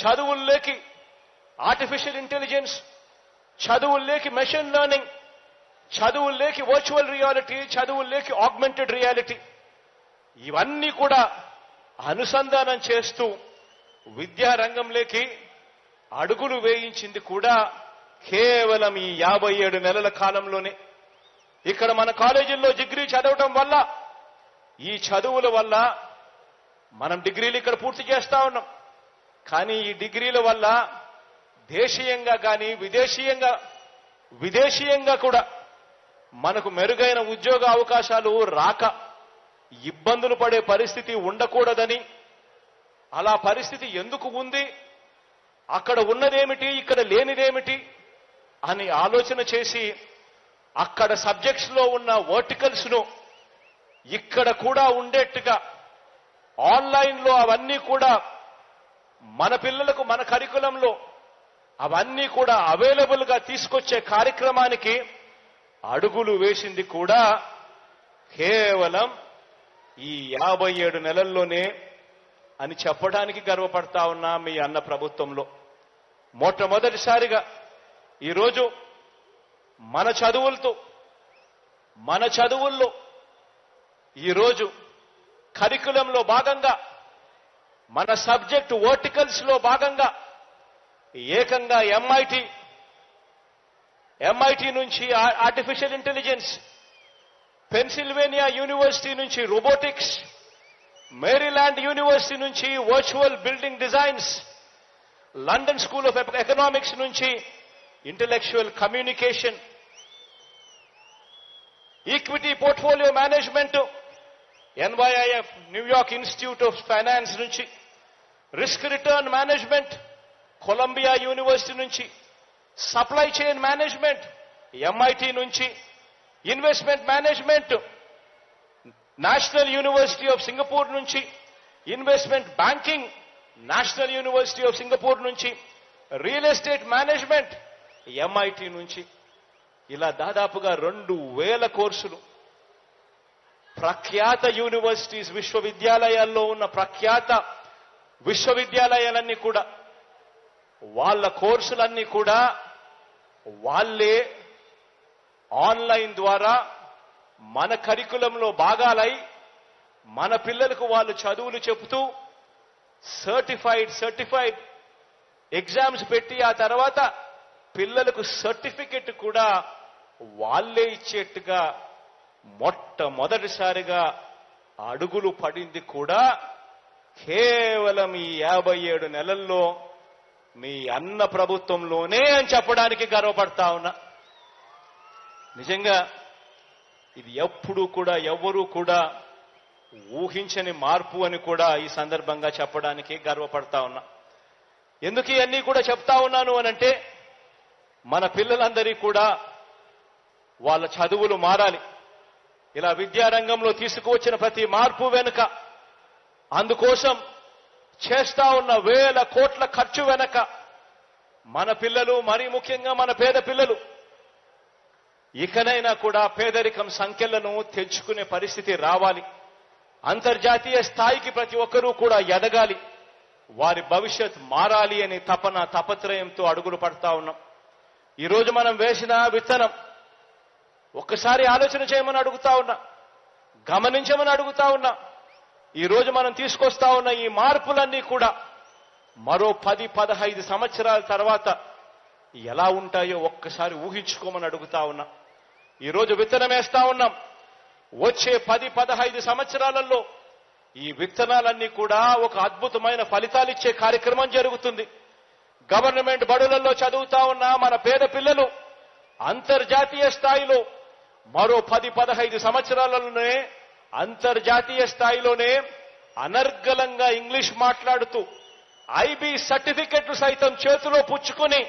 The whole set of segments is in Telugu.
చదువుల్లోకి ఆర్టిఫిషియల్ ఇంటెలిజెన్స్ చదువుల్లోకి మెషిన్ లెర్నింగ్ చదువుల్లోకి వర్చువల్ రియాలిటీ చదువుల్లోకి ఆగ్మెంటెడ్ రియాలిటీ ఇవన్నీ కూడా అనుసంధానం చేస్తూ విద్యారంగంలోకి అడుగులు వేయించింది కూడా కేవలం ఈ యాభై ఏడు నెలల కాలంలోనే. ఇక్కడ మన కాలేజీల్లో డిగ్రీ చదవటం వల్ల ఈ చదువుల వల్ల మనం డిగ్రీలు ఇక్కడ పూర్తి చేస్తా ఉన్నాం. కానీ ఈ డిగ్రీల వల్ల దేశీయంగా కానీ విదేశీయంగా విదేశీయంగా కూడా మనకు మెరుగైన ఉద్యోగ అవకాశాలు రాక ఇబ్బందులు పడే పరిస్థితి ఉండకూడదని అలా పరిస్థితి ఎందుకు ఉంది అక్కడ ఉన్నదేమిటి ఇక్కడ లేనిదేమిటి అని ఆలోచన చేసి అక్కడ సబ్జెక్ట్స్లో ఉన్న వర్టికల్స్ను ఇక్కడ కూడా ఉండేట్టుగా ఆన్లైన్లో అవన్నీ కూడా మన పిల్లలకు మన కరికులంలో అవన్నీ కూడా అవైలబుల్గా తీసుకొచ్చే కార్యక్రమానికి అడుగులు వేసింది కూడా కేవలం ఈ యాభై ఏడు నెలల్లోనే అని చెప్పడానికి గర్వపడతా ఉన్నా మీ అన్న ప్రభుత్వంలో. మొట్టమొదటిసారిగా ఈరోజు మన చదువులతో మన చదువుల్లో ఈరోజు కరికులంలో భాగంగా మన సబ్జెక్ట్ వర్టికల్స్లో భాగంగా ఏకంగా ఎంఐటి ఎంఐటి నుంచి ఆర్టిఫిషియల్ ఇంటెలిజెన్స్ పెన్సిల్వేనియా యూనివర్సిటీ నుంచి రోబోటిక్స్ మేరీల్యాండ్ యూనివర్సిటీ నుంచి virtual building designs London school of economics నుంచి intellectual communication equity portfolio management NYIF New York institute of finance నుంచి risk return management Columbia university నుంచి సప్లై చైన్ మేనేజ్మెంట్ ఎంఐటి నుంచి investment management national university of Singapore నుంచి investment banking national university of Singapore నుంచి రియల్ ఎస్టేట్ మేనేజ్మెంట్ ఎంఐటి నుంచి. ఇలా దాదాపుగా రెండు వేల కోర్సులు ప్రఖ్యాత యూనివర్సిటీస్ విశ్వవిద్యాలయాల్లో ఉన్న ప్రఖ్యాత విశ్వవిద్యాలయాలన్నీ కూడా వాళ్ళ కోర్సులన్నీ కూడా వాళ్ళే ఆన్లైన్ ద్వారా మన కరికులంలో భాగాలై మన పిల్లలకు వాళ్ళు చదువులు చెబుతూ సర్టిఫైడ్ సర్టిఫైడ్ ఎగ్జామ్స్ పెట్టి ఆ తర్వాత పిల్లలకు సర్టిఫికెట్ కూడా వాళ్ళే ఇచ్చేట్టుగా మొట్టమొదటిసారిగా అడుగులు పడింది కూడా కేవలం ఈ యాభై ఏడు నెలల్లో మీ అన్న ప్రభుత్వంలోనే అని చెప్పడానికి గర్వపడతా ఉన్నా. నిజంగా ఇది ఎప్పుడూ కూడా ఎవ్వరూ కూడా ఊహించని మార్పు అని కూడా ఈ సందర్భంగా చెప్పడానికి గర్వపడతా ఉన్నా. ఎందుకు ఇవన్నీ కూడా చెప్తా ఉన్నాను అనంటే మన పిల్లలందరి కూడా వాళ్ళ చదువులు మారాలి. ఇలా విద్యారంగంలో తీసుకువచ్చిన ప్రతి మార్పు వెనుక అందుకోసం చేస్తా ఉన్న వేల కోట్ల ఖర్చు వెనక మన పిల్లలు మరీ ముఖ్యంగా మన పేద పిల్లలు ఇకనైనా కూడా పేదరికం సంఖ్యలను తెచ్చుకునే పరిస్థితి రావాలి. అంతర్జాతీయ స్థాయికి ప్రతి ఒక్కరూ కూడా ఎదగాలి. వారి భవిష్యత్ మారాలి అని తపన తపత్రయంతో అడుగులు పడతా ఉన్నాం. ఈరోజు మనం వేసిన విత్తనం ఒక్కసారి ఆలోచన చేయమని అడుగుతా ఉన్నా. గమనించమని అడుగుతా ఉన్నా. ఈరోజు మనం తీసుకొస్తా ఉన్న ఈ మార్పులన్నీ కూడా మరో పది పదహైదు సంవత్సరాల తర్వాత ఎలా ఉంటాయో ఒక్కసారి ఊహించుకోమని అడుగుతా ఉన్నా. ఈరోజు విత్తనం వేస్తా ఉన్నాం. వచ్చే పది పదహైదు సంవత్సరాలలో ఈ విత్తనాలన్నీ కూడా ఒక అద్భుతమైన ఫలితాలు ఇచ్చే కార్యక్రమం జరుగుతుంది. గవర్నమెంట్ బడులలో చదువుతా ఉన్న మన పేద పిల్లలు అంతర్జాతీయ స్థాయిలో మరో పది పదహైదు సంవత్సరాలలోనే అంతర్జాతీయ స్థాయిలోనే అనర్గళంగా ఇంగ్లీష్ మాట్లాడుతూ ఐబీ సర్టిఫికెట్లు సైతం చేతిలో పుచ్చుకుని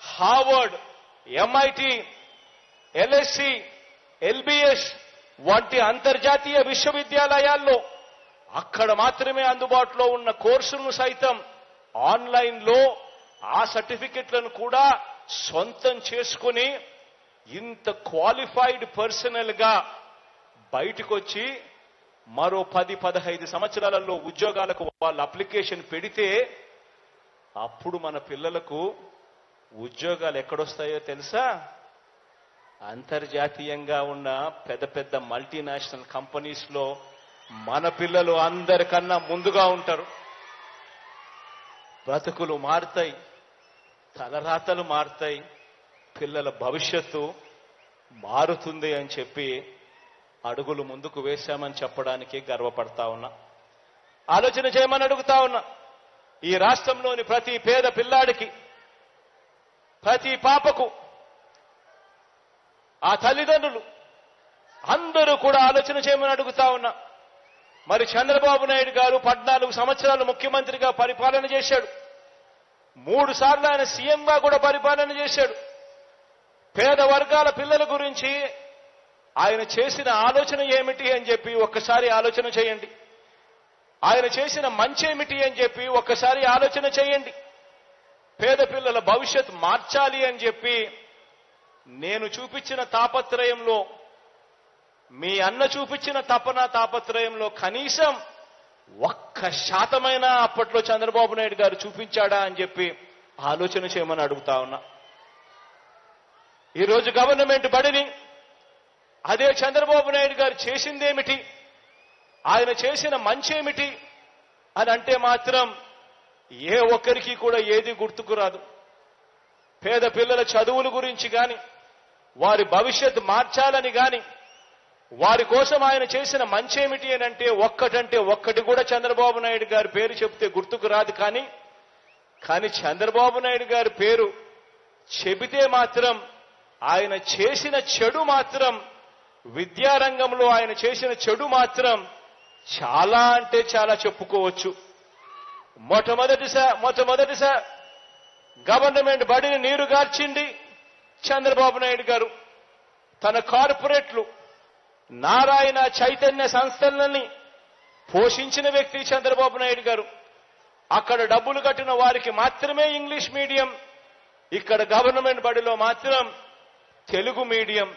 హార్వర్డ్ ఎంఐటి ఎల్ఎస్సి ఎల్బిఎస్ వంటి అంతర్జాతీయ విశ్వవిద్యాలయాల్లో అక్కడ మాత్రమే అందుబాటులో ఉన్న కోర్సులను సైతం ఆన్లైన్లో ఆ సర్టిఫికెట్లను కూడా సొంతం చేసుకుని ఇంత క్వాలిఫైడ్ పర్సనల్గా బయటకు వచ్చి మరో పది పదహైదు సంవత్సరాలలో ఉద్యోగాలకు వాళ్ళు అప్లికేషన్ పెడితే అప్పుడు మన పిల్లలకు ఉద్యోగాలు ఎక్కడొస్తాయో తెలుసా? అంతర్జాతీయంగా ఉన్న పెద్ద పెద్ద మల్టీనేషనల్ కంపెనీస్లో మన పిల్లలు అందరికన్నా ముందుగా ఉంటారు. బ్రతుకులు మారుతాయి తలరాతలు మారుతాయి పిల్లల భవిష్యత్తు మారుతుంది అని చెప్పి అడుగులు ముందుకు వేశామని చెప్పడానికి గర్వపడతా ఉన్నా. ఆలోచన చేయమని అడుగుతా ఉన్నా. ఈ రాష్ట్రంలోని ప్రతి పేద పిల్లాడికి ప్రతి పాపకు ఆ తల్లిదండ్రులు అందరూ కూడా ఆలోచన చేయమని అడుగుతా ఉన్నా. మరి చంద్రబాబు నాయుడు గారు పద్నాలుగు సంవత్సరాలు ముఖ్యమంత్రిగా పరిపాలన చేశాడు. మూడు సార్లు ఆయన సీఎంగా కూడా పరిపాలన చేశాడు. పేద వర్గాల పిల్లల గురించి ఆయన చేసిన ఆలోచన ఏమిటి అని చెప్పి ఒక్కసారి ఆలోచన చేయండి. ఆయన చేసిన మంచి ఏమిటి అని చెప్పి ఒక్కసారి ఆలోచన చేయండి. పేద పిల్లల భవిష్యత్ మార్చాలి అని చెప్పి నేను చూపించిన తాపత్రయంలో మీ అన్న చూపించిన తపన తాపత్రయంలో కనీసం ఒక్క శాతమైనా అప్పట్లో చంద్రబాబు నాయుడు గారు చూపించాడా అని చెప్పి ఆలోచన చేయమని అడుగుతా ఉన్నా. ఈరోజు గవర్నమెంట్ బడిని అదే చంద్రబాబు నాయుడు గారు చేసిందేమిటి? ఆయన చేసిన మంచేమిటి? అని అంటే మాత్రం ఏ ఒక్కరికి కూడా ఏది గుర్తుకు రాదు. పేద పిల్లల చదువుల గురించి కానీ వారి భవిష్యత్తు మార్చాలని కానీ వారి కోసం ఆయన చేసిన మంచేమిటి అని అంటే ఒక్కటంటే ఒక్కటి కూడా చంద్రబాబు నాయుడు గారి పేరు చెబితే గుర్తుకు రాదు కానీ కానీ చంద్రబాబు నాయుడు గారి పేరు చెబితే మాత్రం ఆయన చేసిన చెడు మాత్రం విద్యారంగంలో ఆయన చేసిన చెడు మాత్రం చాలా అంటే చాలా చెప్పుకోవచ్చు. మొట్టమొదటిసారి మొట్టమొదటిసారి గవర్నమెంట్ బడిని నీరు గార్చింది చంద్రబాబు నాయుడు గారు. తన కార్పొరేట్లు నారాయణ చైతన్య సంస్థలని పోషించిన వ్యక్తి చంద్రబాబు నాయుడు గారు. అక్కడ డబ్బులు కట్టిన వారికి మాత్రమే ఇంగ్లీష్ మీడియం. ఇక్కడ గవర్నమెంట్ బడిలో మాత్రం తెలుగు మీడియం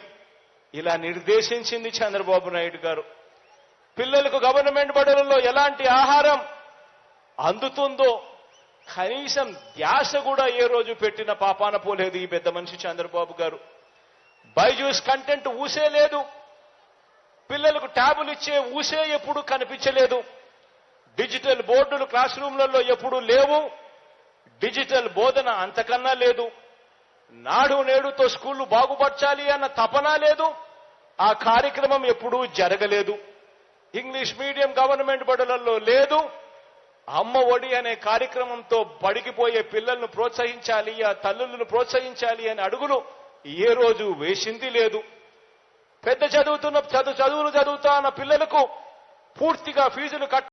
ఇలా నిర్దేశించింది చంద్రబాబు నాయుడు గారు. పిల్లలకు గవర్నమెంట్ బడులలో ఎలాంటి ఆహారం అందుతుందో కనీసం ధ్యాస కూడా ఏ రోజు పెట్టిన పాపాన పోలేదు ఈ పెద్ద మనిషి చంద్రబాబు గారు. బైజూస్ కంటెంట్ ఊసే లేదు. పిల్లలకు ట్యాబులు ఇచ్చే ఊసే ఎప్పుడు కనిపించలేదు. డిజిటల్ బోర్డులు క్లాస్ రూమ్లలో ఎప్పుడు లేవు. డిజిటల్ బోధన అంతకన్నా లేదు. నాడు నేడుతో స్కూళ్ళు బాగుపరచాలి అన్న తపన లేదు. ఆ కార్యక్రమం ఎప్పుడూ జరగలేదు. ఇంగ్లీష్ మీడియం గవర్నమెంట్ బడులలో లేదు. అమ్మ ఒడి అనే కార్యక్రమంతో బడికిపోయే పిల్లలను ప్రోత్సహించాలి ఆ తల్లులను ప్రోత్సహించాలి అనే అడుగులు ఏ రోజు వేసింది లేదు. పెద్ద చదువుతున్న చదువు చదువులు చదువుతా అన్న పిల్లలకు పూర్తిగా ఫీజులు కట్ట